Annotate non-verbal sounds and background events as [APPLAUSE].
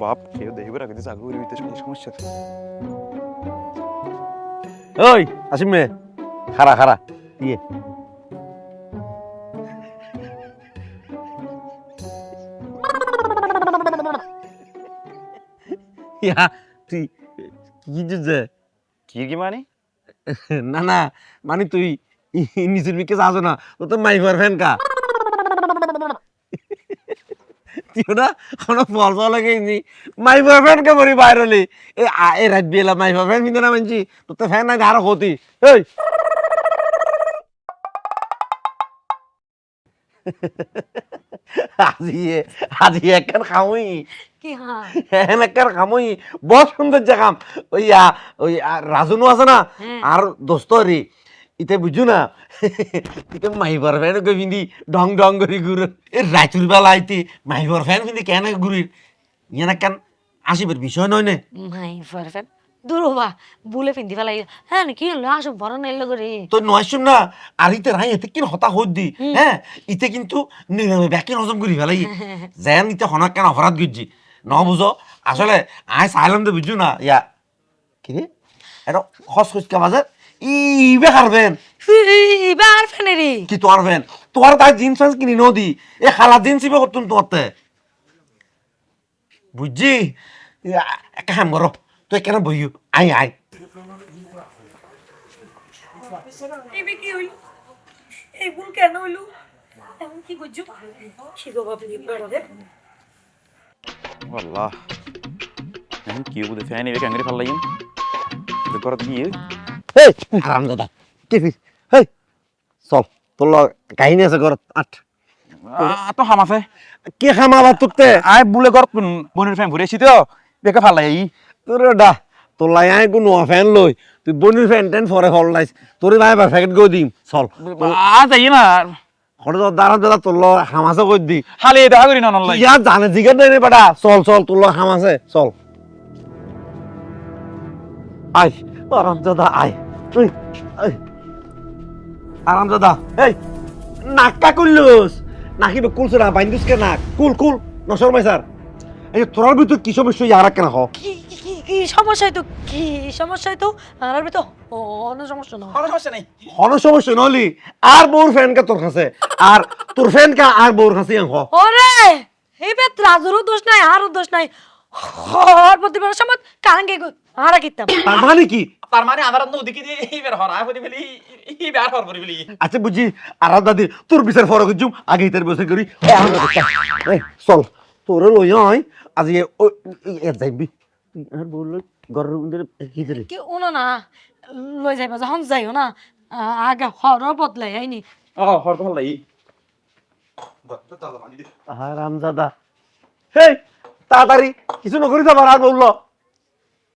বাপ কেউ দেখবে রাখে উড়িতে সমস্যা ওই আসিম মে খারা খারা ইয়ে। ইয়া তুই কি যে কি কি মানে? না না মানে তুই নিজের মিকে যাস না ও তো মাইবার ফ্যান কা তুই না? কোনো ফল ফল লাগে নি। মাইবার ফ্যান কে বলি বাইর হলি এ এ রাত বিয়েলা মাইবার ফ্যান কিন্তু না মানছি। তোর তো ফ্যান নাই আরও ক্ষতি। এই! [LAUGHS] আজি এ- আজি একখান খামই। কি হ্যাঁ হ্যাঁ একখান খামই। বহুত সুন্দর জাগাম ওই ওই রাজনু আছে না? হ্যাঁ। আর দোস্ত রে ইতে বুঝু না? ইতে মাইবার ফ্যান পিন্ধি ডং ডং করে ঘুরে এ রাইতুর বেলা আইতে মাইবার ফ্যান পিন্ধি কেন ঘুরির ইয়ানা কেন আসিবার বিষয় নয় নে? নাই পারফেক্ট দূর হবা বুলে পিন্ধি ফেলাই হ্যাঁ কি হলো? আসো বড় নাইলো করে। তো নয় শুন না আর ইতে রাই এতে কিন হতা হত দি? হ্যাঁ ইতে কিন্তু নিরামে ব্যাকিন হজম করি ফেলাই [LAUGHS] যেন ইতে হনাক কেন অপরাধ গুজি ন বুঝো? আসলে আই সাইলাম তো বুঝু না ইয়া। কি রে? এটা খস খস কে বাজার ইবে হারবেন এবার ফেনেরি কি তোমার ফ্যান তোমার তাই জিন্স ফ্যান্স কিনি নদী। এ খালা জিন্স ইবে করতুন তোমারতে বুঝছি? একটা হাম করো তুই কেন আই আই। এবে কি হইল? এই কেন হইল? এমন কি করছ কি রে বুঝে ফ্যান এবে ঘর হেই আরাম দাদা কে ফির হেই চল তোর কাহিনী আছে ঘৰত আঠ। তো হাম আছে। কে খাম আবার তোরতে? আই বুলে ঘর বোনের ফ্যান ঘুরে তো বেকে ভালো লাগে তোর ডা তোর লাই আই কোনো ফ্যান লই তুই বনির ফ্যান টেন ফরে হল লাইস তোর ভাই প্যাকেট গো দিম চল। আ যাই না। তোর দাঁড়া দাদা তোর লগ হামাসে কই দি খালি দেখা করি না নলাই ইয়া জানে জিগার দেয় রে বেটা। চল চল তোর লগ হামাসে চল। আয় আরাম দাদা আয়। আরাম দাদা এই নাকটা করলুস নাকি কুলছে না বাইন্দুস কে নাক? কুল কুল নসর মাই স্যার এই তোরার ভিতর কি সমস্যা ইয়ার কেন হ? কি কি কি- কি সমস্যা হইতো কি সমস্যা হইতো আর তো অন্য সমস্যা না কোনো সমস্যা নেই। হন সমস্যা নলি আর বউর ফ্যান কা তোর কাছে আর তোর ফ্যান কা আর বউর কাছে ইয়াং হ। ওরে এই বেত রাজুরও দোষ নাই আরও দোষ নাই। হর প্রতিবার সময় কারাঙ্গে হারা কিতাম তার মানে কি তার মানে আমার নদী কি ইবের হর আই বলি ফেলি ই বের হর বলি ফেলি আচ্ছা বুঝি আর দাদি তোর বিচার ফরক জুম আগে বসে করি এই চল তোর লই হয় আজ এ এ যাইবি আর বলল ঘরের মধ্যে কি করে কি উনো না লই যাইবা যখন যাইও না আ- আগে হর বদলাই আইনি ও হর ভালো লাগি দাদা হেই তাড়াতাড়ি কিছু নকরি যাবার আর বলল